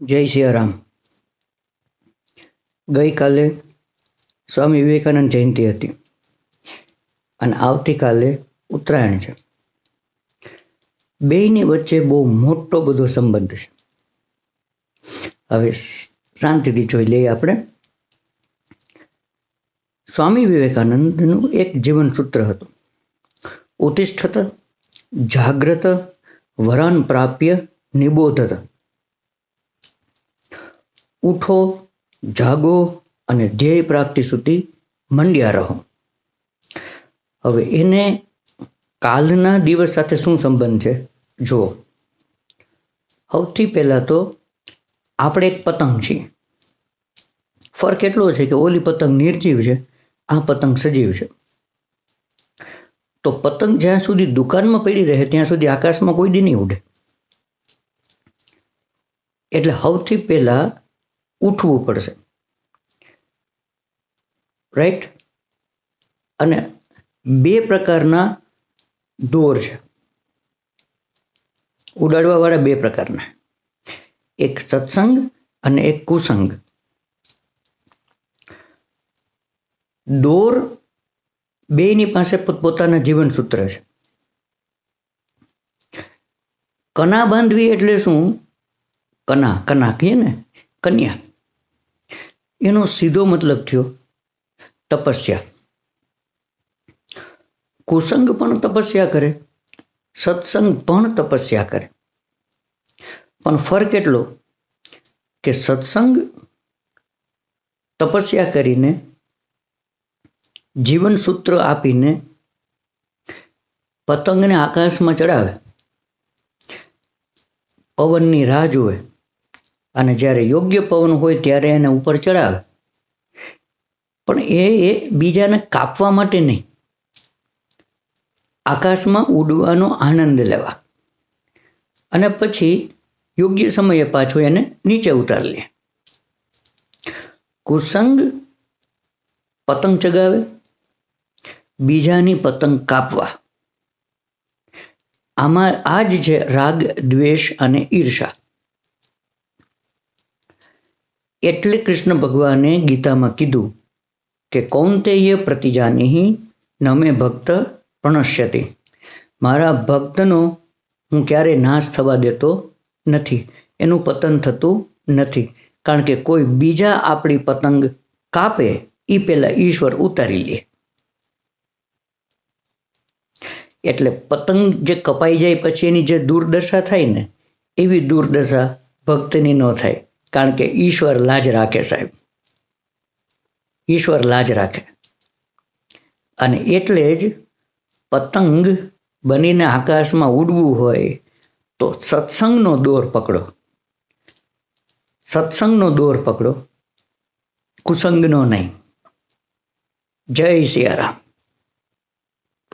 જય સિયારામ. ગઈકાલે સ્વામી વિવેકાનંદ જયંતિ હતી અને આવતીકાલે ઉત્તરાયણ છે. બેયની વચ્ચે બહુ મોટો બધો સંબંધ છે. હવે શાંતિથી જોઈ લઈએ આપણે. સ્વામી વિવેકાનંદનું એક જીવન સૂત્ર હતું. ઉત્તિષ્ઠત, જાગ્રત, વરાન પ્રાપ્ય નિબોધત ઉઠો જાગો અને ધ્યેય પ્રાપ્તિ સુધી મંડ્યા રહો. હવે એને કાલના દિવસ સાથે શું સંબંધ છે? જુઓ. સૌથી પહેલાં તો આપણે એક પતંગ છીએ. ફરક એટલો છે કે ઓલી પતંગ નિર્જીવ છે, આ પતંગ સજીવ છે. તો પતંગ જ્યાં સુધી દુકાનમાં પડી રહે, ત્યાં સુધી આકાશમાં કોઈ દી નહીં ઉડે. એટલે સૌથી પહેલાં ઉઠવું પડશે. રાઈટ અને બે પ્રકારના દોર છે. ઉડાડવાવાળા બે પ્રકારના. એક સત્સંગ અને એક કુસંગ. દોર બેયની પાસે પોતપોતાના જીવન સૂત્ર છે. કના બાંધવી એટલે શું? કના કના કહીએ ને? કન્યા. એનો સીધો મતલબ થયો તપસ્યા. કુસંગ પણ તપસ્યા કરે, સત્સંગ પણ તપસ્યા કરે. પણ ફરક એટલો કે સત્સંગ તપસ્યા કરીને જીવન સૂત્ર આપીને પતંગને આકાશમાં ચડાવે. પવનની રાહ જુએ અને જ્યારે યોગ્ય પવન હોય ત્યારે એને ઉપર ચડાવે. પણ એ એ બીજાને કાપવા માટે નહીં. આકાશમાં ઉડવાનો આનંદ લેવા. અને પછી યોગ્ય સમયે પાછો એને નીચે ઉતારી લે. કુસંગ પતંગ ચગાવે. બીજાની પતંગ કાપવા. આમાં આ જ છે રાગ, દ્વેષ અને ઈર્ષા. એટલે કૃષ્ણ ભગવાને ગીતામાં કીધું કે કૌંતેય પ્રતિજાની નમે ભક્ત પ્રણશ્યતિ. મારા ભક્તનો હું ક્યારેય નાશ થવા દેતો નથી. એનું પતન થતું નથી. કારણ કે કોઈ બીજા આપણી પતંગ કાપે એ પહેલાં ઈશ્વર ઉતારી લે. એટલે પતંગ જે કપાઈ જાય પછી એની જે દુર્દશા થાય ને, એવી દુર્દશા ભક્તની ન થાય. કારણ કે ઈશ્વર લાજ રાખે સાહેબ. ઈશ્વર લાજ રાખે. અને એટલે જ પતંગ બનીને આકાશમાં ઉડવું હોય તો સત્સંગનો દોર પકડો. સત્સંગનો દોર પકડો. કુસંગનો નહીં. જય સિયારામ.